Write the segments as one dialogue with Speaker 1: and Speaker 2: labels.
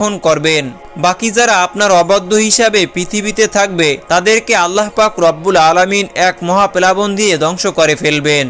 Speaker 1: গ্রহণ করবেন। বাকি যারা আপনার অবাধ্য হিসাবে পৃথিবীতে থাকবে, তাদেরকে আল্লাহ পাক রব্বুল আলামিন এক মহাপ্লাবন দিয়ে ধ্বংস করে ফেলবেন।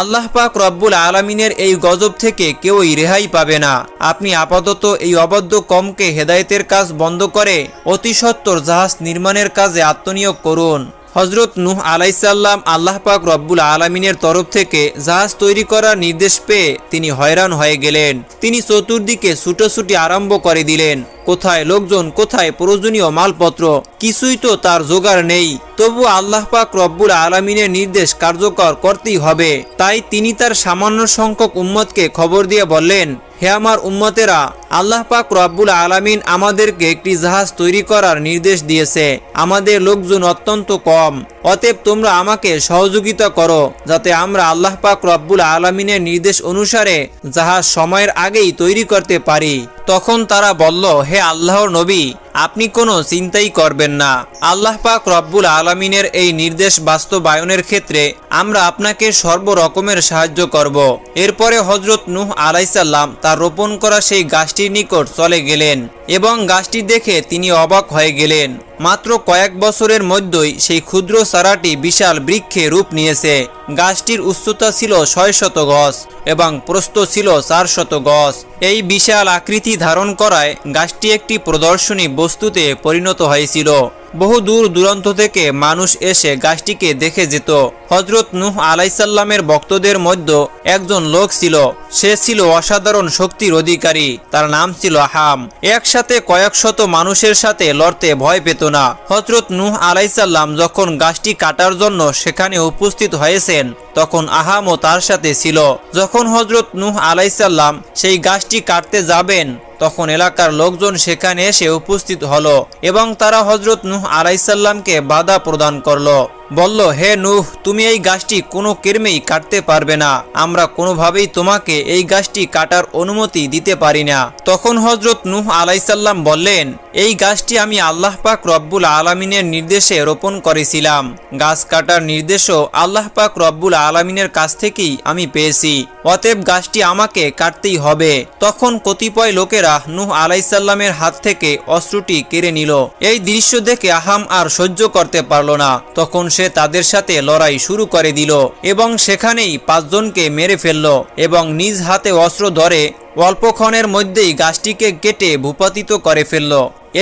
Speaker 1: আল্লাহ পাক রব্বুল আলামিনের এই গজব থেকে কেউই রেহাই পাবে না। আপনি আপাতত এই অবাধ্য কমকে হেদায়েতের কাজ বন্ধ করে অতি সত্বর জাহাজ নির্মাণের কাজে আত্মনিয়োগ করুন। হজরত নুহ আলাইসাল্লাম আল্লাহ পাক রব্বুল আলমিনের তরফ থেকে জাহাজ তৈরি করার নির্দেশ পেয়ে তিনি হয়রান হয়ে গেলেন। তিনি চতুর্দিকে ছুটোছুটি আরম্ভ করে দিলেন। কোথায় লোকজন, কোথায় প্রয়োজনীয় মালপত্র? কিছুই তো তার জোগাড় নেই। তবু আল্লাহ পাক রব্বুল আলমিনের নির্দেশ কার্যকর করতেই হবে। তাই তিনি তার সামান্য সংখ্যক উম্মতকে খবর দিয়ে বললেন হে আমার উম্মতেরা, আল্লাহ পাক রব্বুল আলামিন আমাদেরকে একটি জাহাজ তৈরি করার নির্দেশ দিয়েছে। আমাদের লোকজন অত্যন্ত কম। অতএব তোমরা আমাকে সহযোগিতা করো, যাতে আমরা আল্লাহ পাক রব্বুল আলামিনের নির্দেশ অনুসারে জাহাজ সময়ের আগেই তৈরি করতে পারি। তখন তারা বলল, হে আল্লাহর নবী আপনি কোনো চিন্তাই করবেন না। আল্লাহ পাক রব্বুল আলমিনের এই নির্দেশ বাস্তবায়নের ক্ষেত্রে আমরা আপনাকে সর্বরকমের সাহায্য করব। এরপরে হজরত নুহ আলাইসাল্লাম তার রোপণ করা সেই গাছটির নিকট চলে গেলেন এবং গাছটি দেখে তিনি অবাক হয়ে গেলেন। মাত্র কয়েক বছরের মধ্যেই সেই ক্ষুদ্র চারাটি বিশাল বৃক্ষে রূপ নিয়েছে। গাছটির উচ্চতা ছিল ছয় শত গজ এবং প্রস্থ ছিল চার শত গজ। এই বিশাল আকৃতি ধারণ করায় গাছটি একটি প্রদর্শনী বস্তুতে পরিণত হয়েছিল। বহু দূর দূরান্ত থেকে মানুষ এসে গাছটিকে দেখে যেত। হজরত নুহ আলাইসাল্লামের ভক্তদের মধ্যে একজন লোক ছিল। সে ছিল অসাধারণ শক্তির অধিকারী। তার নাম ছিল হাম। একসাথে কয়েক শত মানুষের সাথে লড়তে ভয় পেত না। হজরত নুহ আলাইসাল্লাম যখন গাছটি কাটার জন্য সেখানে উপস্থিত হয়েছেন, তখন আহামও তার সাথে ছিল। যখন হজরত নুহ আলাইসাল্লাম সেই গাছটি কাটতে যাবেন তখন এলাকার লোকজন সেখানে এসে উপস্থিত হল এবং তারা হজরত নুহ আলাইসাল্লামকে বাধা প্রদান করল। বলল, হে নুহ, তুমি এই গাছটি কোনো কেরমেই কাটতে পারবে না। আমরা কোনোভাবেই তোমাকে এই গাছটি কাটার অনুমতি দিতে পারি না। তখন হজরত নুহ আলাইসাল্লাম বললেন, এই গাছটি আমি আল্লাহ পাক রব্বুল আলমিনের নির্দেশে রোপণ করেছিলাম। গাছ কাটার নির্দেশও আল্লাহ পাক রব্বুল আলমিনের কাছ থেকেই আমি পেয়েছি। অতএব গাছটি আমাকে কাটতেই হবে। তখন কতিপয় লোকেরা নুহ আলাইসাল্লামের হাত থেকে অস্ত্রটি কেড়ে নিল। এই দৃশ্য দেখে আহাম আর সহ্য করতে পারল না। তখন সে তাদের সাথে লড়াই শুরু করে দিল এবং সেখানেই পাঁচজনকে মেরে ফেলল এবং নিজ হাতে অস্ত্র ধরে অল্পক্ষণের মধ্যেই গাছটিকে কেটে ভূপাতিত করে ফেলল।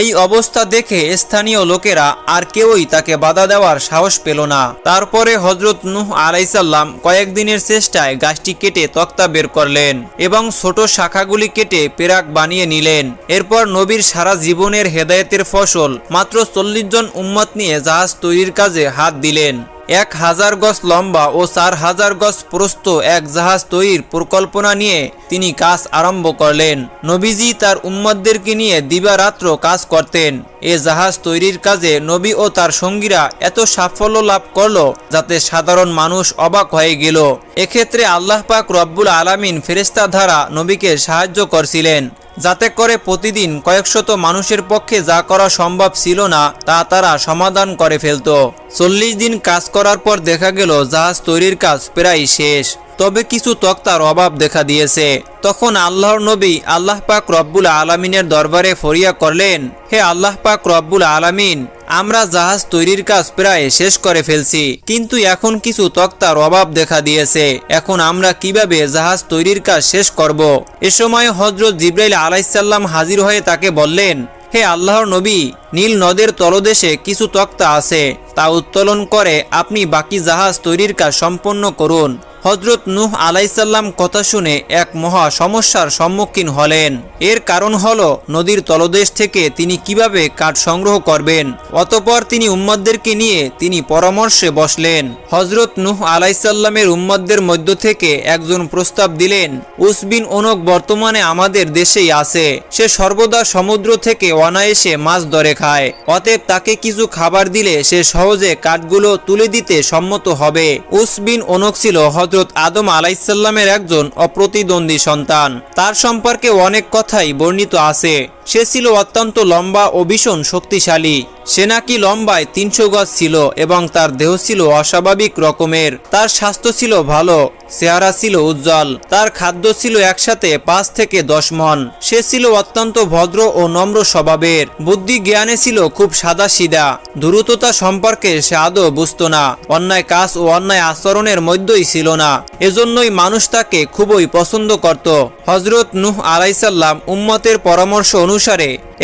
Speaker 1: এই অবস্থা দেখে স্থানীয় লোকেরা আর কেউই তাকে বাধা দেওয়ার সাহস পেল না। তারপরে হজরত নুহ আলাইসাল্লাম কয়েকদিনের চেষ্টায় গাছটি কেটে তক্তা বের করলেন এবং ছোট শাখাগুলি কেটে পেরাক বানিয়ে নিলেন। এরপর নবীর সারা জীবনের হেদায়েতের ফসল মাত্র চল্লিশ জন উম্মত নিয়ে জাহাজ তৈরির কাজে হাত দিলেন। এক হাজার গজ লম্বা ও চার হাজার গজ প্রস্থ এক জাহাজ তৈরির পরিকল্পনা নিয়ে তিনি কাজ আরম্ভ করলেন। নবীজি তার উম্মদদেরকে নিয়ে দিবারাত্র কাজ করতেন। এ জাহাজ তৈরির কাজে নবী ও তার সঙ্গীরা এত সাফল্য লাভ করল যাতে সাধারণ মানুষ অবাক হয়ে গেল। এক্ষেত্রে আল্লাহ পাক রব্বুল আলামিন ফেরেস্তা দ্বারা নবীকে সাহায্য করছিলেন। যাতে করে প্রতিদিন কয়েকশত মানুষের পক্ষে যা করা সম্ভব ছিল না, তা তারা সমাধান করে ফেলত। চল্লিশ দিন কাজ করার পর দেখা গেল, জাহাজ তৈরির কাজ প্রায় শেষ। তবে কিছু তক্তার অভাব দেখা দিয়েছে। তখন আল্লাহর নবী আল্লাহ পাক রব্বুল আলমিনের দরবারে ফরিয়া করলেন, হে আল্লাহ পাক রব্বুল আলামিন, আমরা জাহাজ তৈরির কাজ প্রায় শেষ করে ফেলছি, কিন্তু এখন কিছু তক্তার অভাব দেখা দিয়েছে। এখন আমরা কীভাবে জাহাজ তৈরির কাজ শেষ করব? এ সময় হজরত জিব্রাইল আলাইসাল্লাম হাজির হয়ে তাকে বললেন, হে আল্লাহর নবী, নীল নদের তলদেশে কিছু তক্তা আছে, তা উত্তোলন করে আপনি বাকি জাহাজ তৈরির কাজ সম্পন্ন করুন। হজরত নুহ আলাইসাল্লাম কথা শুনে এক মহা সমস্যার সম্মুখীন হলেন। এর কারণ হল, নদীর তলদেশ থেকে তিনি কীভাবে কাঠ সংগ্রহ করবেন, অতপর তিনি উম্মদদেরকে নিয়ে তিনি পরামর্শে বসলেন। হজরত নুহ আলাইসাল্লামের উম্মদদের মধ্য থেকে একজন প্রস্তাব দিলেন উসবিন ওনক বর্তমানে আমাদের দেশেই আছে। সে সর্বদা সমুদ্র থেকে অনায়াসে মাছ ধরে খায়। অতএব তাকে কিছু খাবার দিলে সে সহজে কাঠগুলো তুলে দিতে সম্মত হবে। উসবিন ওনক ছিল হজরত আদম আলাইসাল্লামের একজন অপ্রতিদ্বন্দ্বী সন্তান। তার সম্পর্কে অনেক কথাই বর্ণিত আছে। সে ছিল অত্যন্ত লম্বা ও ভীষণ শক্তিশালী। সে নাকি লম্বায় তিনশো গজ ছিল এবং তার দেহ ছিল অস্বাভাবিক রকমের। তার স্বাস্থ্য ছিল ভালো, চেহারা ছিল উজ্জ্বল, তার খাদ্য ছিল একসাথে পাঁচ থেকে দশ মন। সে ছিল অত্যন্ত ভদ্র ও নম্র স্বভাবের। বুদ্ধি জ্ঞানে ছিল খুব সাদা সিধা দ্রুততা সম্পর্কে সে আদৌ বুঝত না। অন্যায় কাজ ও অন্যায় আচরণের মধ্যেই ছিল না। এজন্যই মানুষ তাকে খুবই পছন্দ করত। হজরত নুহ আলাইসাল্লাম উম্মতের পরামর্শ অনুসারে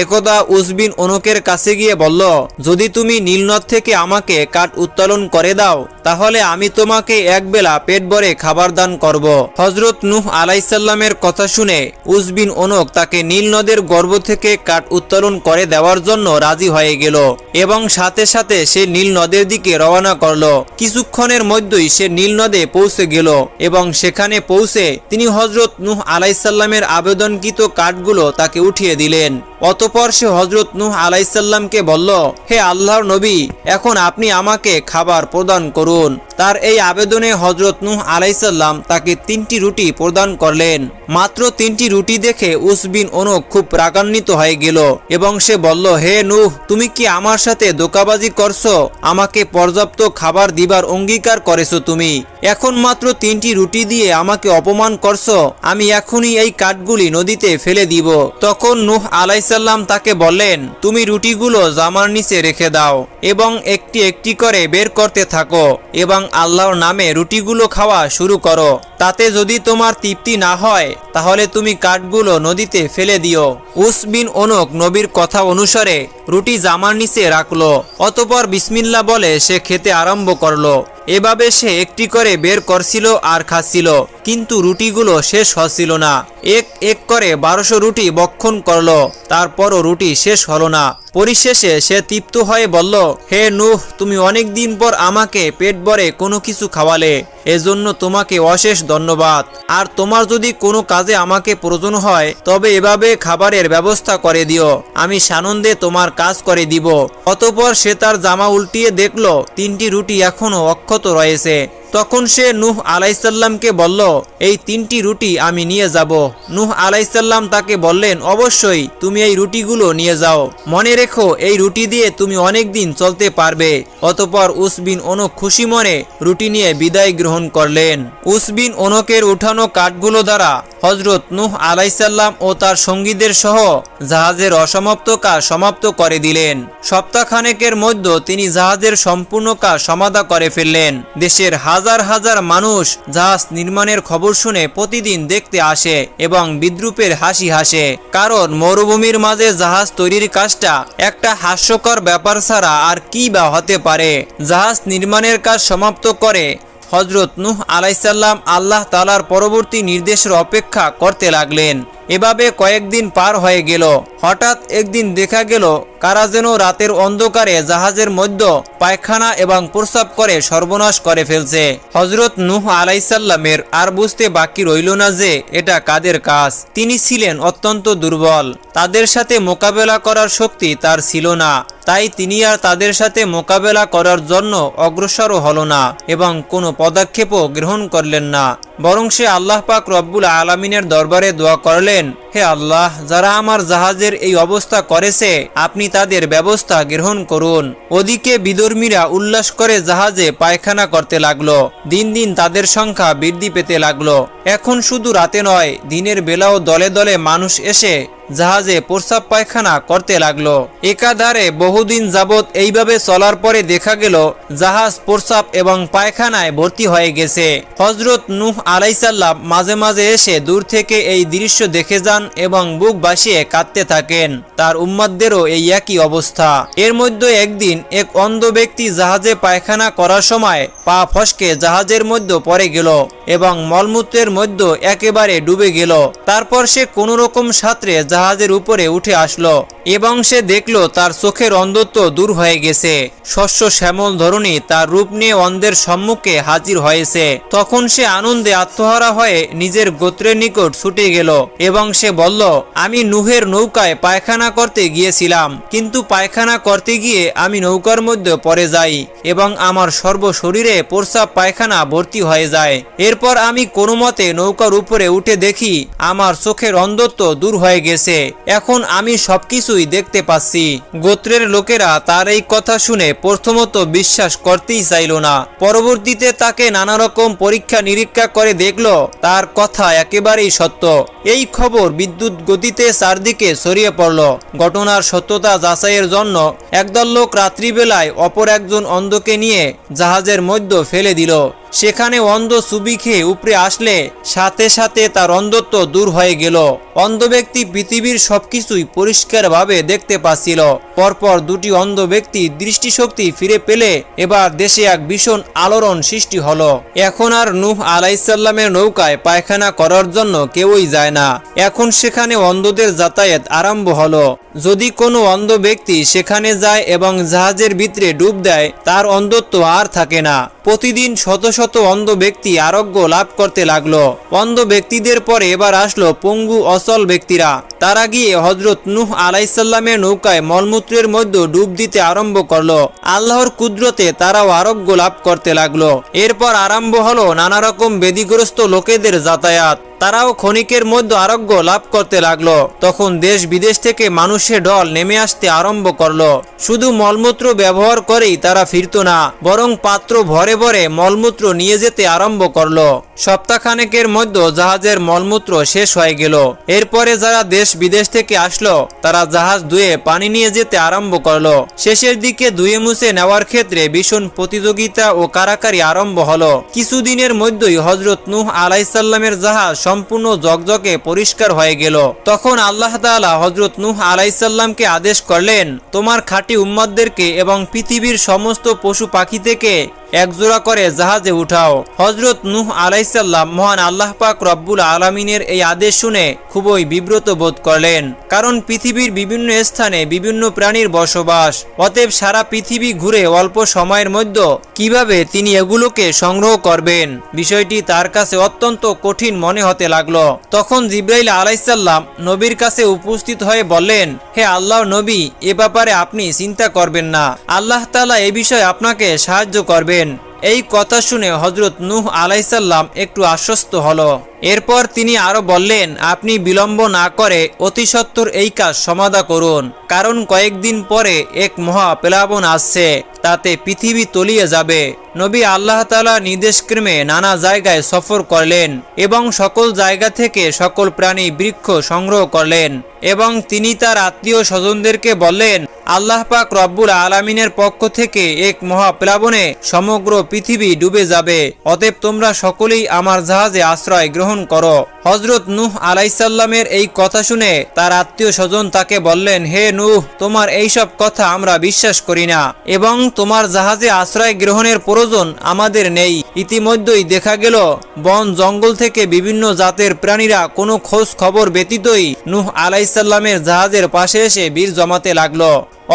Speaker 1: একদা উজবিন অনুকের কাছে গিয়ে বলল, যদি তুমি নীলনদ থেকে আমাকে কাঠ উত্তোলন করে দাও, তাহলে আমি তোমাকে একবেলা পেট ভরে খাবার দান করব। হজরত নুহ আলাইসাল্লামের কথা শুনে উজবিন অনুক তাকে নীল নদের গর্ভ থেকে কাঠ উত্তোলন করে দেওয়ার জন্য রাজি হয়ে গেল এবং সাথে সাথে সে নীল নদের দিকে রওনা করল। কিছুক্ষণের মধ্যেই সে নীল নদে পৌঁছে গেল এবং সেখানে পৌঁছে তিনি হজরত নুহ আলাইসাল্লামের আবেদনকৃত কাঠগুলো তাকে উঠিয়ে দিলেন। অতপর সে হজরত নুহ আলাইসাল্লামকে বলল, হে আল্লাহর নবী, এখন আপনি আমাকে খাবার প্রদান করুন। তার এই আবেদনে হজরত নুহ আলাইসাল্লাম তাকে তিনটি রুটি প্রদান করলেন। মাত্র তিনটি রুটি দেখে উসবিন অনুক খুব রাগান্বিত হয়ে গেল এবং সে বলল, হে নুহ, তুমি কি আমার সাথে দোকাবাজি করছ? আমাকে পর্যাপ্ত খাবার দিবার অঙ্গীকার করেছ তুমি। এখন মাত্র তিনটি রুটি দিয়ে আমাকে অপমান করছ। আমি এখনই এই কাঠগুলি নদীতে ফেলে দিব। তখন নুহ আলাইসাল্লাম তাকে বললেন, তুমি রুটিগুলো জামার নিচে রেখে দাও এবং একটি একটি করে বের করতে থাকো এবং আল্লাহর নামে রুটিগুলো খাওয়া শুরু করো। তাতে যদি তোমার তৃপ্তি না হয়, তাহলে তুমি কাঠগুলো নদীতে ফেলে দিও। উসবিন অনুক নবীর কথা অনুসারে রুটি জামার নিচে রাখল। অতপর বিসমিল্লা বলে সে খেতে আরম্ভ করল। এভাবে সে একটি করে বের করছিল আর খাচ্ছিল, কিন্তু রুটিগুলো শেষ হচ্ছিল না। এক এক করে বারোশো রুটি বক্ষণ করল, তারপরও রুটি শেষ হলো না। পরিশেষে সে তৃপ্ত হয়ে বলল, হে নুহ, তুমি অনেক দিন পর আমাকে পেট ভরে কোনো কিছু খাওয়ালে, এজন্য তোমাকে অশেষ ধন্যবাদ। আর তোমার যদি কোনো কাজে আমাকে প্রয়োজন হয়, তবে এভাবে খাবারের ব্যবস্থা করে দিও। আমি সানন্দে তোমার কাজ করে দিব। অতপর সে তার জামা উল্টিয়ে দেখল, তিনটি রুটি এখনও অক্ষত রয়েছে। তখন সে নূহ আলাইসাল্লামকে বলল, এই তিনটি রুটি আমি নিয়ে যাব। নূহ আলাইসাল্লাম তাকে বললেন, অবশ্যই, তুমি এই রুটিগুলো নিয়ে যাও। মনে রেখো, এই রুটি দিয়ে তুমি অনেক দিন চলতে পারবে। অতপর উসবিন অনুক খুশি মনে রুটি নিয়ে বিদায় গ্রহণ করলেন। উসবিন অনুকের উঠানো কাঠগুলো দ্বারা হজরত নূহ আলাইসাল্লাম ও তার সঙ্গীদের সহ জাহাজের অসমাপ্ত কাজ সমাপ্ত করে দিলেন। সপ্তাহখানেকের মধ্যে তিনি জাহাজের সম্পূর্ণ কাজ সমাধা করে ফেললেন। দেশের হাজার হাজার মানুষ জাহাজ নির্মাণের খবর শুনে প্রতিদিন দেখতে আসে এবং বিদ্রুপের হাসি হাসে। কারণ মরুভূমির মাঝে জাহাজ তৈরির কাজটা একটা হাস্যকর ব্যাপার ছাড়া আর কি বা হতে পারে। জাহাজ নির্মাণের কাজ সমাপ্ত করে হজরত নুহ আলাইসাল্লাম আল্লাহ তালার পরবর্তী নির্দেশের অপেক্ষা করতে লাগলেন। এভাবে কয়েকদিন পার হয়ে গেল। হঠাৎ একদিন দেখা গেল, কারা যেন রাতের অন্ধকারে জাহাজের মধ্যে পায়খানা এবং প্রস্রাব করে সর্বনাশ করে ফেলছে। হজরত নুহ আলাইসাল্লামের আর বুঝতে বাকি রইল না যে এটা কাদের কাজ। তিনি ছিলেন অত্যন্ত দুর্বল। তাদের সাথে মোকাবেলা করার শক্তি তার ছিল না। তাই তিনি আর তাদের সাথে মোকাবেলা করার জন্য অগ্রসরও হল না এবং কোনো পদক্ষেপও গ্রহণ করলেন না। বরং সে আল্লাহ পাক রব্বুল আলমিনের দরবারে দোয়া করলেন। হে আল্লাহ, যারা আমার জাহাজের এই অবস্থা করেছে, আপনি তাদের ব্যবস্থা গ্রহণ করুন। ওদিকে বিদর্মীরা উল্লাস করে জাহাজে পায়খানা করতে লাগল। দিন দিন তাদের সংখ্যা বৃদ্ধি পেতে লাগল। এখন শুধু রাতে নয়, দিনের বেলাও দলে দলে মানুষ এসে জাহাজে প্রস্রাব পায়খানা করতে লাগল। একাধারে বহুদিন যাবৎ এইভাবে চলার পরে দেখা গেল, জাহাজ প্রস্রাব এবং পায়খানায় ভর্তি হয়ে গেছে। হজরত নুহ আলাইসাল্লাম মাঝে মাঝে এসে দূর থেকে এই দৃশ্য দেখে যান। এবং বুক বাসিয়ে কাঁদতে থাকেন। তার উম্মাদদেরও এই একই অবস্থা। এর মধ্যে একদিন এক অন্ধ ব্যক্তি জাহাজে পায়খানা করার সময় পা ফসকে জাহাজের মধ্যে পড়ে গেল এবং মলমূত্রের মধ্যে একেবারে ডুবে গেল। তারপর সে কোনো রকম সাঁতরে জাহাজের উপরে উঠে আসলো এবং সে দেখল তার চোখের অন্ধত্ব দূর হয়ে গেছে। শস্য শ্যামল ধরনী তার রূপ নিয়ে অন্ধের সম্মুখে হাজির হয়েছে। তখন সে আনন্দে আত্মহারা হয়ে নিজের গোত্রের নিকট ছুটে গেল এবং সে বলল, আমি নুহের নৌকায় পায়খানা করতে গিয়েছিলাম, কিন্তু পায়খানা করতে গিয়ে আমি নৌকার মধ্যে পড়ে যাই এবং আমার সর্বশরীরে প্রস্রাব পায়খানা ভর্তি হয়ে যায়। এরপর আমি কোনো মতে নৌকার উপরে উঠে দেখি আমার চোখের অন্ধত্ব দূর হয়ে গেছে। এখন আমি সবকিছুই দেখতে পাচ্ছি। গোত্রের লোকেরা তার এই কথা শুনে প্রথমত বিশ্বাস করতেই চাইল না। পরবর্তীতে তাকে নানা রকম পরীক্ষা নিরীক্ষা করে দেখল, তার কথা একেবারেই সত্য। এই খবর বিদ্যুৎ গতিতে চারদিকে ছড়িয়ে পড়ল। ঘটনার সত্যতা যাচাইয়ের জন্য একদল লোক রাত্রিবেলায় অপর একজন অন্ধকে নিয়ে জাহাজের মধ্য ফেলে দিল। সেখানে অন্ধ সুবি খেয়ে উপরে আসলে সাথে সাথে তার অন্ধত্ব দূর হয়ে গেল। অন্ধ ব্যক্তি পৃথিবীর সবকিছুই পরিষ্কারভাবে দেখতে পাচ্ছিল। পরপর দুটি অন্ধ ব্যক্তি দৃষ্টিশক্তি ফিরে পেলে এবার দেশে এক ভীষণ আলোড়ন সৃষ্টি হলো। এখন আর নুহ আলাইসাল্লামের নৌকায় পায়খানা করার জন্য কেউই যায় না। এখন সেখানে অন্ধদের যাতায়াত আরম্ভ হলো। যদি কোনো অন্ধ ব্যক্তি সেখানে যায় এবং জাহাজের ভিতরে ডুব দেয়, তার অন্ধত্ব আর থাকে না। প্রতিদিন শত শত অন্ধ ব্যক্তি আরোগ্য লাভ করতে লাগল। অন্ধ ব্যক্তিদের পরে এবার আসলো পঙ্গু অচল ব্যক্তিরা। তারা গিয়ে হজরত নুহ আলাইসাল্লামের নৌকায় মলমূত্রের মধ্যে ডুব দিতে আরম্ভ করল। আল্লাহর কুদরতে তারাও আরোগ্য লাভ করতে লাগল। এরপর আরম্ভ হলো নানা রকম বেদিগ্রস্ত লোকেদের যাতায়াত। তারাও ক্ষণিকের মধ্যে আরোগ্য লাভ করতে লাগল। তখন দেশ বিদেশ থেকে মানুষের দল নেমে আসতে আরম্ভ করল। শুধু মলমূত্র ব্যবহার করেই তারা ফিরত না, বরং পাত্র ভরে ভরে মলমূত্র নিয়ে যেতে আরম্ভ করল। সপ্তাহখানেকের মধ্যে জাহাজের মলমূত্র শেষ হয়ে গেল। এরপরে যারা দেশ বিদেশ থেকে আসলো, তারা জাহাজ ধুয়ে পানি নিয়ে যেতে আরম্ভ করল। শেষের দিকে ধুয়ে মুছে নেওয়ার ক্ষেত্রে ভীষণ প্রতিযোগিতা ও কারাকারি আরম্ভ হলো। কিছুদিনের মধ্যেই হজরত নূহ আলাইসাল্লামের জাহাজ সম্পূর্ণ জকজকে পরিষ্কার হয়ে গেল। তখন আল্লাহ তাআলা হজরত নূহ আলাইসাল্লামকে আদেশ করলেন, তোমার খাঁটি উম্মাদদেরকে এবং পৃথিবীর সমস্ত পশু পাখি থেকে একজোড়া করে জাহাজে উঠাও। হজরত নূহ আলাইসাল্লাম মহান আল্লাহ পাক রব্বুল আলমিনের এই আদেশ শুনে খুবই বিব্রত বোধ করলেন। কারণ পৃথিবীর বিভিন্ন স্থানে বিভিন্ন প্রাণীর বসবাস, অতএব সারা পৃথিবী ঘুরে অল্প সময়ের মধ্যে কীভাবে তিনি এগুলোকে সংগ্রহ করবেন? বিষয়টি তার কাছে অত্যন্ত কঠিন মনে হতে লাগল। তখন জিব্রাইল আলাইসাল্লাম নবীর কাছে উপস্থিত হয়ে বললেন, হে আল্লাহ নবী, এ ব্যাপারে আপনি চিন্তা করবেন না। আল্লাহ তাআলা এ বিষয়ে আপনাকে সাহায্য করবেন। এই কথা শুনে হজরত নূহ আলাইসাল্লাম একটু আশ্বস্ত হল। এরপর তিনি আরও বললেন, আপনি বিলম্ব না করে অতি সত্বর এই কাজ সমাধা করুন। কারণ কয়েকদিন পরে এক মহা প্লাবন আসছে, তাতে পৃথিবী তলিয়ে যাবে। নবী আল্লাহ তালা নির্দেশক্রমে নানা জায়গায় সফর করলেন এবং সকল জায়গা থেকে সকল প্রাণী বৃক্ষ সংগ্রহ করলেন এবং তিনি তার আত্মীয় স্বজনদেরকে বললেন আল্লাহ পাক রব্বুল আলমিনের পক্ষ থেকে এক মহাপ্লাবনে সমগ্র পৃথিবী ডুবে যাবে। অতএব তোমরা সকলেই আমার জাহাজে আশ্রয় গ্রহণ করো। হজরত নুহ আলাইসাল্লামের এই কথা শুনে তার আত্মীয় স্বজন তাকে বললেন, হে নুহ, তোমার এইসব কথা আমরা বিশ্বাস করি না এবং তোমার জাহাজে আশ্রয় গ্রহণের প্রয়োজন আমাদের নেই। ইতিমধ্যেই দেখা গেল, বন জঙ্গল থেকে বিভিন্ন জাতের প্রাণীরা কোনো খোঁজ খবর ব্যতীতই নুহ আলাইসাল্লামের জাহাজের পাশে এসে বীর জমাতে লাগল।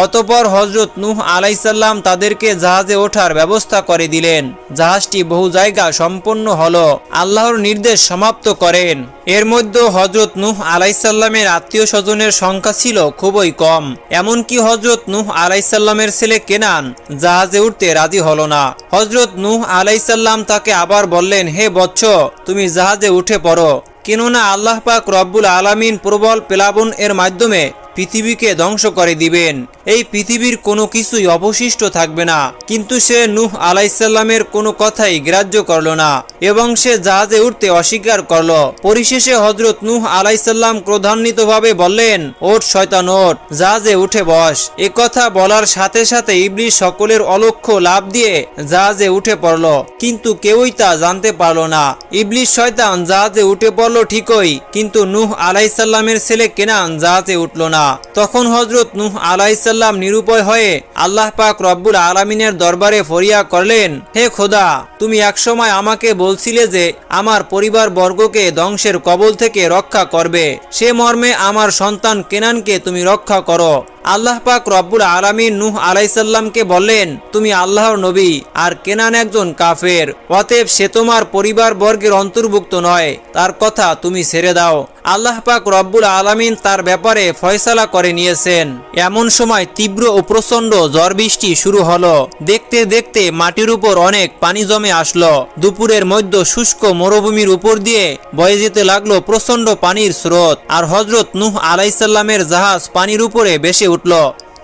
Speaker 1: অতপর হজরত নূহ আলাইসাল্লাম তাদেরকে জাহাজে ওঠার ব্যবস্থা করে দিলেন। জাহাজটি বহু জায়গা সম্পন্ন হল। আল্লাহর নির্দেশ সমাপ্ত করেন। এর মধ্যে হজরত নূহ আলাইসাল্লামের আত্মীয় স্বজনের সংখ্যা ছিল খুবই কম। এমনকি হজরত নূহ আলাইসাল্লামের ছেলে কেনান জাহাজে উঠতে রাজি হল না। হজরত নূহ আলাইসাল্লাম তাকে আবার বললেন, হে বৎস, তুমি জাহাজে উঠে পড়ো। কেননা আল্লাহ পাক রব্বুল আলামিন প্রবল প্লাবন এর মাধ্যমে পৃথিবীকে ধ্বংস করে দিবেন। এই পৃথিবীর কোনো কিছুই অবশিষ্ট থাকবে না। কিন্তু সে নূহ আলাইসাল্লামের কোনো কথাই গ্রাহ্য করল না এবং সে জাহাজে উঠতে অস্বীকার করল। পরিশেষে হজরত নূহ আলাইসাল্লাম ক্রোধান্বিতভাবে বললেন, ওঠ, শয়তান, ওঠ, জাহাজে উঠে বস। এ কথা বলার সাথে সাথে ইবলিশ সকলের অলক্ষ্য লাভ দিয়ে জাহাজে উঠে পড়ল। কিন্তু কেউই তা জানতে পারল না। ইবলিশ শয়তান জাহাজে উঠে পড়ল ঠিকই, কিন্তু নূহ আলাইসাল্লামের ছেলে কেনান জাহাজে উঠল না। তখন হজরত নূহ আলাইসাল্লাম নিরুপায় হয়ে আল্লাহ পাক রব্বুল আলমিনের দরবারে ফরিয়া করলেন, হে খোদা, তুমি একসময় আমাকে বলছিলে যে আমার পরিবার বর্গকে ধ্বংসের কবল থেকে রক্ষা করবে। সে মর্মে আমার সন্তান কেনানকে তুমি রক্ষা করো। আল্লাহ পাক রব্বুল আলামিন নূহ আলাইসাল্লামকে বললেন, তুমি আল্লাহর নবী আর কেনান একজন কাফের, অতএব সে তোমার পরিবার বর্গের অন্তর্ভুক্ত নয়। তার কথা তুমি ছেড়ে দাও। আল্লাহ পাক রব্বুল আলামিন তার ব্যাপারে ফয়সালা করে নিয়েছেন। এমন সময় তীব্র ও প্রচণ্ড ঝড় বৃষ্টি শুরু হলো। দেখতে দেখতে মাটির উপর অনেক পানি জমে আসলো। দুপুরের মধ্য শুষ্ক মরুভূমির উপর দিয়ে বয়ে যেতে লাগল প্রচণ্ড পানির স্রোত। আর হজরত নুহ আলাইসাল্লামের জাহাজ পানির উপরে ভেসে উঠল।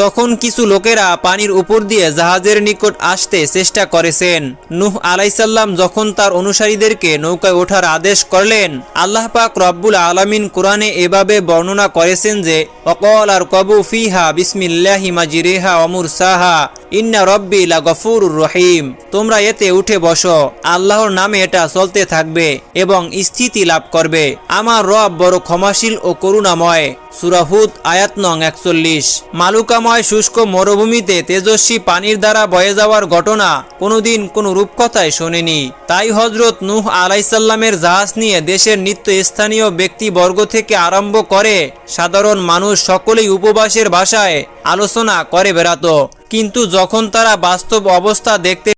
Speaker 1: তখন কিছু লোকেরা পানির উপর দিয়ে জাহাজের নিকট আসতে চেষ্টা করেছেন। নুহ আলাইসাল্লাম যখন তার অনুসারীদেরকে নৌকায় ওঠার আদেশ করলেন, আল্লাহ পাক রব্বুল আলমিন কোরআনে এভাবে বর্ণনা করেছেন যে, অকল আর কবু ফিহা বিসমিল্লাহি মাজিরেহা অমুর সাহা ইন্না রব্বি লা গফুরুর রহিম। তোমরা এতে উঠে বসো। আল্লাহর নামে এটা চলতে থাকবে এবং স্থিতি লাভ করবে। আমার রব বড় ক্ষমাশীল ও করুণাময়। সুরাহুদ আয়াত নং একচল্লিশ। মালুকাময় শুষ্ক মরুভূমিতে তেজস্বী পানির দ্বারা বয়ে যাওয়ার ঘটনা কোনোদিন কোনো রূপকথায় শোনেনি। তাই হজরত নুহ আলাইসাল্লামের জাহাজ নিয়ে দেশের নিত্য স্থানীয় ব্যক্তিবর্গ থেকে আরম্ভ করে সাধারণ মানুষ সকলেই উপবাসের ভাষায় আলোচনা করে বেড়াতো। কিন্তু যখন তারা বাস্তব অবস্থা দেখতে